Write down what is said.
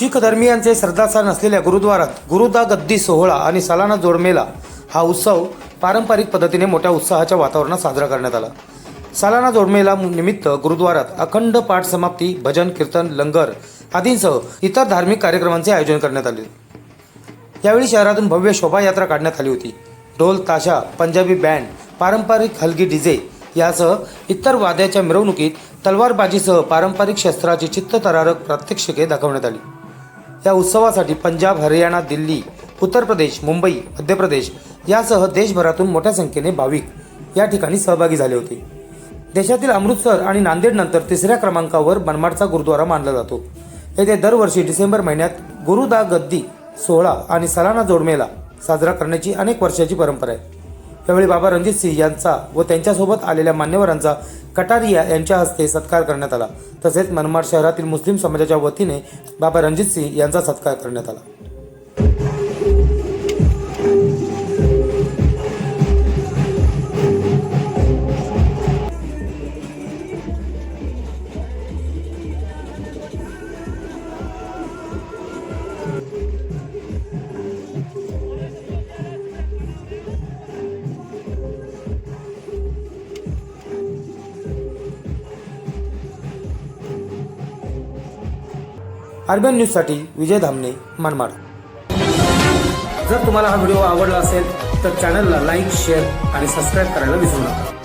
शीख धर्मियांचे श्रद्धास्थान असलेल्या गुरुद्वारात गुरुदा गद्दी सोहळा आणि सालाना जोडमेला हा उत्सव पारंपरिक पद्धतीने मोठ्या उत्साहाच्या वातावरणात साजरा करण्यात आला. सालाना जोडमेला निमित्त गुरुद्वारात अखंड पाठ समाप्ती भजन कीर्तन लंगर आदींसह इतर धार्मिक कार्यक्रमांचे आयोजन करण्यात आले. यावेळी शहरातून भव्य शोभायात्रा काढण्यात आली होती. ढोल ताशा पंजाबी बँड पारंपरिक हलगी डीजे यासह इतर वाद्याच्या मिरवणुकीत तलवारबाजीसह पारंपरिक शस्त्राची चित्तथरारक प्रात्यक्षिके दाखवण्यात आली. या उत्सवासाठी पंजाब हरियाणा दिल्ली उत्तर प्रदेश मुंबई मध्य प्रदेश यासह देशभरातून मोठ्या संख्येने भाविक या ठिकाणी सहभागी झाले होते. देशातील अमृतसर आणि नांदेडनंतर तिसऱ्या क्रमांकावर मनमाडचा गुरुद्वारा मानला जातो. येथे दरवर्षी डिसेंबर महिन्यात गुरुदा गद्दी सोहळा आणि सलाना जोडमेला साजरा करण्याची अनेक वर्षाची परंपरा आहे. त्यावेळी बाबा रणजित सिंह यांचा व त्यांच्यासोबत आलेल्या मान्यवरांचा कटारिया यांच्या हस्ते सत्कार करण्यात आला. तसेच मनमाड शहरातील मुस्लिम समाजाच्या वतीने बाबा रणजित सिंह यांचा सत्कार करण्यात आला. अर्बन न्यूजसाठी विजय धामणे मनमाड. जर तुम्हाला हा व्हिडिओ आवडला असेल तर चॅनलला लाईक शेअर आणि सबस्क्राईब करायला विसरू नका.